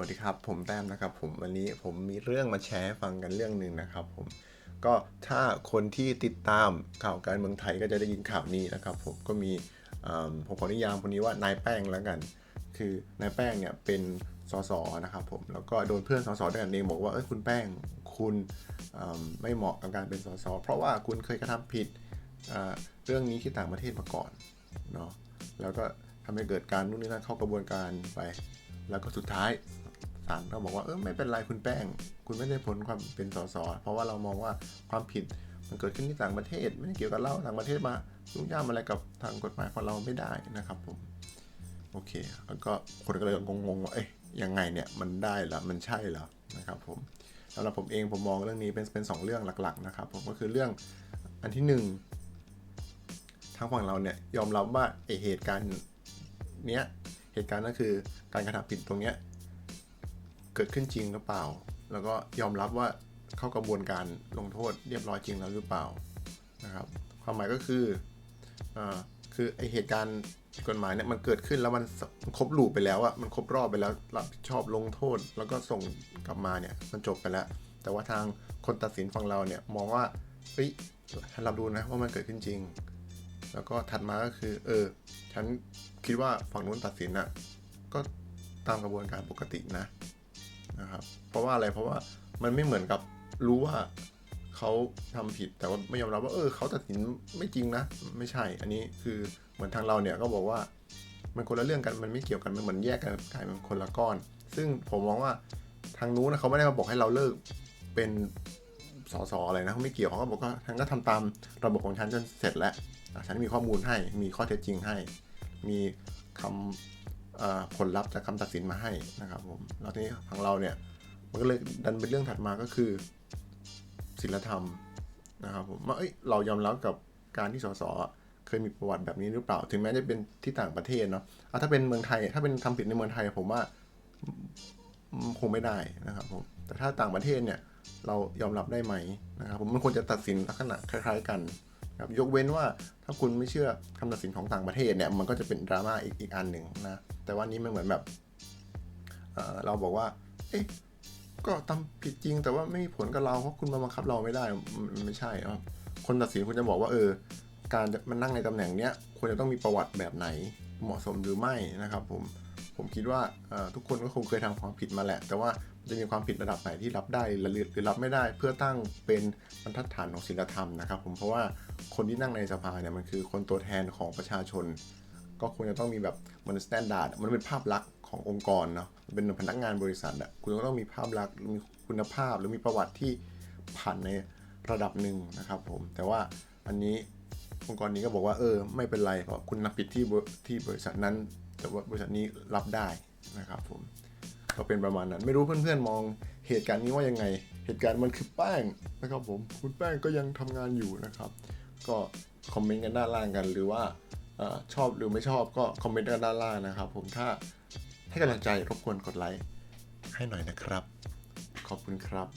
วัสดีครับ ผมแต้มนะครับผมวันนี้ผมมีเรื่องมาแชร์ให้ฟังกันเรื่องหนึ่งนะครับผมก็ถ้าคนที่ติดตามข่าวการเมืองไทยก็จะได้ยินข่าวนี้นะครับผมก็มีผมขอนิยามคนนี้ว่านายแป้งแล้วกัน คือนายแป้งเนี่ยเป็นสสนะครับผมแล้วก็โดนเพื่อนสสด้วยกันเองบอกว่าเอ้ยคุณแป้งคุณไม่เหมาะกับการเป็นสสเพราะว่าคุณเคยกระทำผิดเรื่องนี้ที่ต่างประเทศมาก่อนเนาะแล้วก็ทำให้เกิดการนู่นนี่นั่นเข้ากระบวนการไป แล้วก็สุดท้าย ศาลก็บอกว่าเออไม่เป็นไรคุณแป้ง คุณไม่ได้ผลความเป็นสสเพราะว่าเรามองว่าความผิดมันเกิดขึ้นที่ต่างประเทศ ไม่ได้เกี่ยวกับเราต่างประเทศมายุ่งยากอะไรกับทางกฎหมายของเราไม่ได้นะครับผมโอเค แล้วก็คนก็เลยงงๆว่าเอ๊ยยังไงเนี่ยมันได้เหรอมันใช่เหรอนะครับผมสำหรับผมเองผมมองเรื่องนี้เป็นเป็นสองเรื่องหลัก ๆ นะครับ ผมก็คือเรื่องอันที่หนึ่งทางฝั่งเราเนี่ยยอมรับว่าไอเหตุการณ์เนี้ยเหตุการณ์ก็คือการกระทำผิดตรงเนี้ย เกิดขึ้นจริงหรือเปล่า แล้วก็ยอมรับว่าเข้ากระบวนการลงโทษเรียบร้อยจริงแล้วหรือเปล่านะครับความหมายก็คืออคือไอเหตุการณ์ผิดกฎหมายเนี่ยมันเกิดขึ้นแล้วมันครบลูปไปแล้วอะมันครบรอบไปแล้วรับผิดชอบลงโทษ แล้วก็ส่งกลับมาเนี่ยมันจบไปแล้ว แต่ว่าทางคนตัดสินฝั่งเราเนี่ยมองว่าเฮ้ยให้เราดูนะว่ามันเกิดขึ้นจริง แล้วก็ถัดมาก็คือ เออ ฉันคิดว่าฝั่งนู้นตัดสินอะก็ตามกระบวนการปกตินะ นะครับ เพราะว่าอะไรเพราะว่ามันไม่เหมือนกับรู้ว่าเขาทำผิดแต่ว่าไม่ยอมรับว่าเออเขาตัดสินไม่จริงนะ ไม่ใช่ อันนี้คือเหมือนทางเราเนี่ยก็บอกว่ามันคนละเรื่องกันมันไม่เกี่ยวกันมันเหมือนแยกกันกลายเป็นคนละก้อน ซึ่งผมมองว่าทางนู้นนะเขาไม่ได้มาบอกให้เราเลิกเป็นสอสอะไรนะเขาไม่เกี่ยวเขาก็บอกว่าฉันก็ทำตามระบบของฉันจนเสร็จแล้วฉันมีข้อมูลให้มีข้อเท็จจริงให้ มีคำเอ่อ ผลลัพธ์จากคำตัดสินมาให้นะครับผมแล้วทีนี้ของเราเนี่ยมันก็เลยดันเป็นเรื่องถัดมาก็คือศีลธรรมนะครับผมว่าเอ้ยเรายอมรับกับการที่สสเคยมีประวัติแบบนี้หรือเปล่า ถึงแม้จะเป็นที่ต่างประเทศเนาะอะถ้าเป็นเมืองไทย ถ้าเป็นทำผิดในเมืองไทยผมว่าคงไม่ได้นะครับผมแต่ถ้าต่างประเทศเนี่ยเรายอมรับได้ไหมนะครับผมมันควรจะตัดสินลักษณะคล้าย ๆ กัน ครับยกเว้นว่าถ้าคุณไม่เชื่อคำตัดสินของต่างประเทศเนี่ยมันก็จะเป็นดราม่าอีกอีกอันหนึ่งนะแต่ว่านี้มันเหมือนแบบเเราบอกว่า เอ๊ะก็ทำผิดจริง แต่ว่าไม่มีผลกับเราเพราะคุณมาบังคับเราไม่ได้มันไม่ใช่ครับคนตัดสินคุณจะบอกว่าเออ การมันนั่งในตำแหน่งเนี้ยควรจะต้องมีประวัติแบบไหนเหมาะสมหรือไม่นะครับผม ผมคิดว่าทุกคนก็คงเคยทำความผิดมาแหละ แต่ว่าจะมีความผิดระดับไหนที่รับได้หรือรับไม่ได้ เพื่อตั้งเป็นบรรทัดฐานของศีลธรรมนะครับ ผมเพราะว่าคนที่นั่งในสภาเนี่ยมันคือคนตัวแทนของประชาชน ก็ควรจะต้องมีแบบเหมันสแตนดาร์ดมันเป็นภาพลักษณ์ขององค์กรเนาะเป็นพนักงานบริษัทอะคุณก็ต้องมีภาพลักษณ์มีคุณภาพหรือมีประวัติที่ผ่านในระดับหนึ่งนะครับ ผมแต่ว่าอันนี้องค์กรนี้ก็บอกว่าเออไม่เป็นไรเพราะคุณนับผิดที่ที่บริษัทนั้น แต่ว่าบริษัทนี้รับได้นะครับผมก็เป็นประมาณนั้น ไม่รู้เพื่อนๆมองเหตุการณ์นี้ว่ายังไง เหตุการณ์มันคือแป้งนะครับผมคุณแป้งก็ยังทำงานอยู่นะครับ ก็คอมเมนต์กันด้านล่างกันหรือว่าอชอบหรือไม่ชอบก็คอมเมนต์กันด้านล่างนะครับผมถ้าให้กำลังใจรบกวนกดไลค์ให้หน่อยนะครับ ขอบคุณครับ